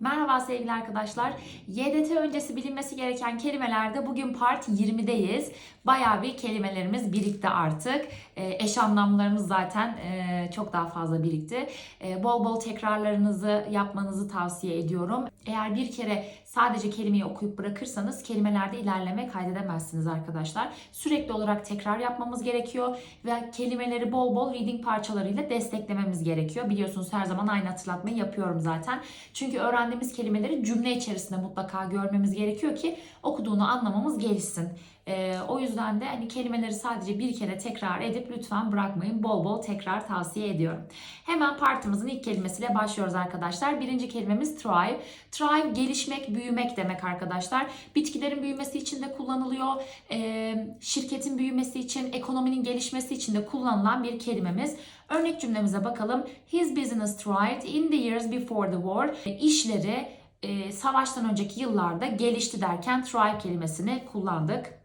Merhaba sevgili arkadaşlar. YDT öncesi bilinmesi gereken kelimelerde bugün part 20'deyiz. Bayağı bir kelimelerimiz birikti artık. E, eş anlamlarımız zaten e, çok daha fazla birikti. E, bol bol tekrarlarınızı yapmanızı tavsiye ediyorum. Eğer bir kere sadece kelimeyi okuyup bırakırsanız kelimelerde ilerleme kaydedemezsiniz arkadaşlar. Sürekli olarak tekrar yapmamız gerekiyor ve kelimeleri bol bol reading parçalarıyla desteklememiz gerekiyor. Biliyorsunuz her zaman aynı hatırlatmayı yapıyorum zaten. Çünkü öğrendiğimiz kelimeleri cümle içerisinde mutlaka görmemiz gerekiyor ki okuduğunu anlamamız gelişsin. Ee, o yüzden de hani kelimeleri sadece bir kere tekrar edip lütfen bırakmayın. Bol bol tekrar tavsiye ediyorum. Hemen partımızın ilk kelimesiyle başlıyoruz arkadaşlar. Birinci kelimemiz thrive. Thrive gelişmek, büyümek demek arkadaşlar. Bitkilerin büyümesi için de kullanılıyor. Ee, şirketin büyümesi için, ekonominin gelişmesi için de kullanılan bir kelimemiz. Örnek cümlemize bakalım. His business thrived in the years before the war. E, İşleri e, savaştan önceki yıllarda gelişti derken thrive kelimesini kullandık.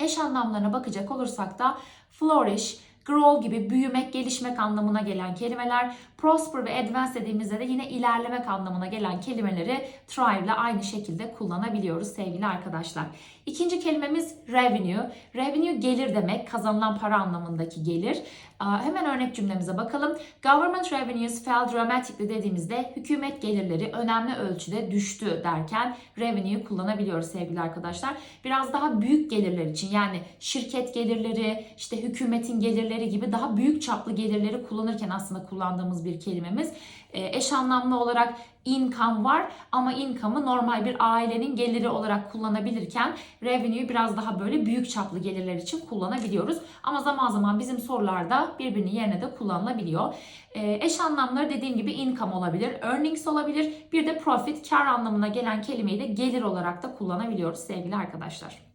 Eş anlamlarına bakacak olursak da flourish, grow gibi büyümek, gelişmek anlamına gelen kelimeler, prosper ve advance dediğimizde de yine ilerlemek anlamına gelen kelimeleri thrive ile aynı şekilde kullanabiliyoruz sevgili arkadaşlar. İkinci kelimemiz revenue. Revenue gelir demek, kazanılan para anlamındaki gelir. Hemen örnek cümlemize bakalım. Government revenues fell dramatically dediğimizde hükümet gelirleri önemli ölçüde düştü derken revenue kullanabiliyoruz sevgili arkadaşlar. Biraz daha büyük gelirler için yani şirket gelirleri, işte hükümetin gelirleri gibi daha büyük çaplı gelirleri kullanırken aslında kullandığımız bir kelimemiz. Ee, Eş anlamlı olarak income var ama income'ı normal bir ailenin geliri olarak kullanabilirken revenue'yu biraz daha böyle büyük çaplı gelirler için kullanabiliyoruz. Ama zaman zaman bizim sorularda birbirinin yerine de kullanılabiliyor. Ee, eş anlamları dediğim gibi income olabilir, earnings olabilir. Bir de profit, kar anlamına gelen kelimeyi de gelir olarak da kullanabiliyoruz sevgili arkadaşlar.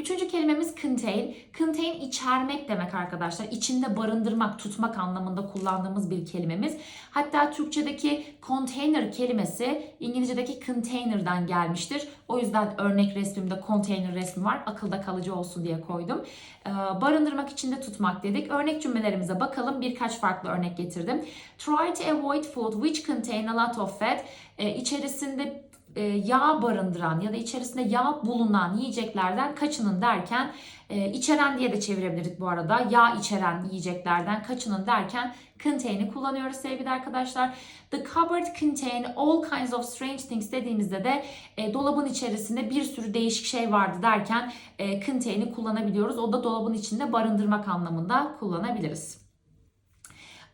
Üçüncü kelimemiz contain. Contain içermek demek arkadaşlar. İçinde barındırmak, tutmak anlamında kullandığımız bir kelimemiz. Hatta Türkçedeki container kelimesi İngilizce'deki container'dan gelmiştir. O yüzden örnek resmimde container resmi var. Akılda kalıcı olsun diye koydum. Ee, barındırmak, içinde tutmak dedik. Örnek cümlelerimize bakalım. Birkaç farklı örnek getirdim. Try to avoid food which contain a lot of fat. Ee, içerisinde e, yağ barındıran ya da içerisinde yağ bulunan yiyeceklerden kaçının derken e, içeren diye de çevirebilirdik bu arada. Yağ içeren yiyeceklerden kaçının derken contain'i kullanıyoruz sevgili arkadaşlar. The cupboard contain all kinds of strange things dediğimizde de e, dolabın içerisinde bir sürü değişik şey vardı derken e, contain'i kullanabiliyoruz. O da dolabın içinde barındırmak anlamında kullanabiliriz.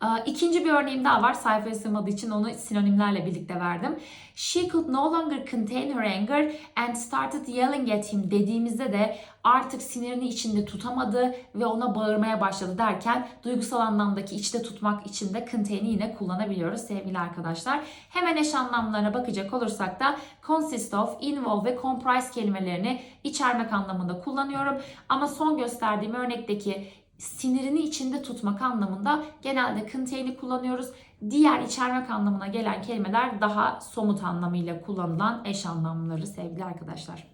Aa, İkinci bir örneğim daha var. Sayfaya sığmadığı için onu sinonimlerle birlikte verdim. She could no longer contain her anger and started yelling at him dediğimizde de artık sinirini içinde tutamadı ve ona bağırmaya başladı derken duygusal anlamdaki içte tutmak için de contain'i yine kullanabiliyoruz sevgili arkadaşlar. Hemen eş anlamlarına bakacak olursak da consist of, involve ve comprise kelimelerini içermek anlamında kullanıyorum. Ama son gösterdiğim örnekteki sinirini içinde tutmak anlamında genelde contain'i kullanıyoruz. Diğer içermek anlamına gelen kelimeler daha somut anlamıyla kullanılan eş anlamları sevgili arkadaşlar.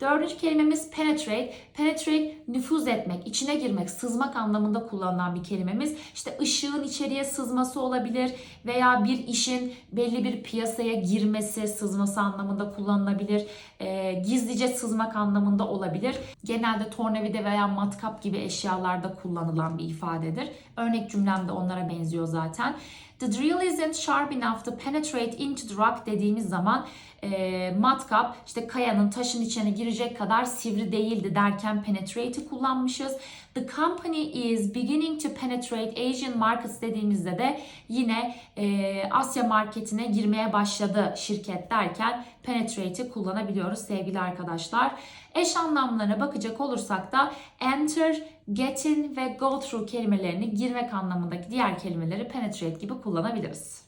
Dördüncü kelimemiz penetrate. Penetrate nüfuz etmek, içine girmek, sızmak anlamında kullanılan bir kelimemiz. İşte ışığın içeriye sızması olabilir veya bir işin belli bir piyasaya girmesi, sızması anlamında kullanılabilir. Ee, gizlice sızmak anlamında olabilir. Genelde tornavida veya matkap gibi eşyalarda kullanılan bir ifadedir. Örnek cümlem de onlara benziyor zaten. The drill isn't sharp enough to penetrate into the rock dediğimiz zaman e, matkap işte kayanın taşın içine girecek kadar sivri değildi derken penetrate'i kullanmışız. The company is beginning to penetrate Asian markets dediğimizde de yine e, Asya marketine girmeye başladı şirket derken penetrate'i kullanabiliyoruz sevgili arkadaşlar. Eş anlamlarına bakacak olursak da enter, get in ve go through kelimelerini girmek anlamındaki diğer kelimeleri penetrate gibi kullanabiliriz.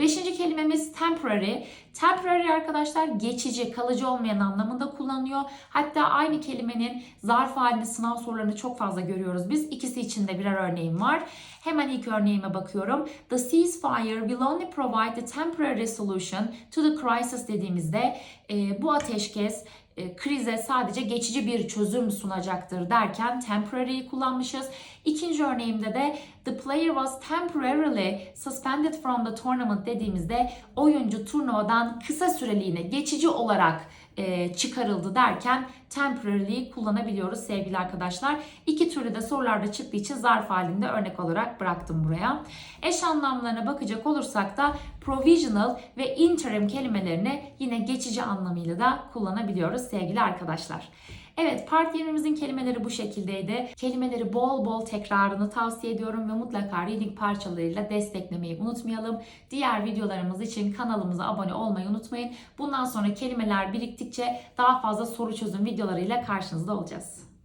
Beşinci kelimemiz temporary. Temporary arkadaşlar geçici, kalıcı olmayan anlamında kullanılıyor. Hatta aynı kelimenin zarf halinde sınav sorularını çok fazla görüyoruz biz. İkisi için de birer örneğim var. Hemen ilk örneğime bakıyorum. The ceasefire will only provide a temporary solution to the crisis dediğimizde e, bu ateşkes krize sadece geçici bir çözüm sunacaktır derken temporary'yi kullanmışız. İkinci örneğimde de the player was temporarily suspended from the tournament dediğimizde oyuncu turnuvadan kısa süreliğine geçici olarak e, çıkarıldı derken temporarily kullanabiliyoruz sevgili arkadaşlar. İki türlü de sorularda çıktığı için zarf halinde örnek olarak bıraktım buraya. Eş anlamlarına bakacak olursak da provisional ve interim kelimelerini yine geçici anlamıyla da kullanabiliyoruz sevgili arkadaşlar. Evet part 20'mizin kelimeleri bu şekildeydi. Kelimeleri bol bol tekrarını tavsiye ediyorum ve mutlaka reading parçalarıyla desteklemeyi unutmayalım. Diğer videolarımız için kanalımıza abone olmayı unutmayın. Bundan sonra kelimeler biriktikçe daha fazla soru çözüm videolarıyla karşınızda olacağız.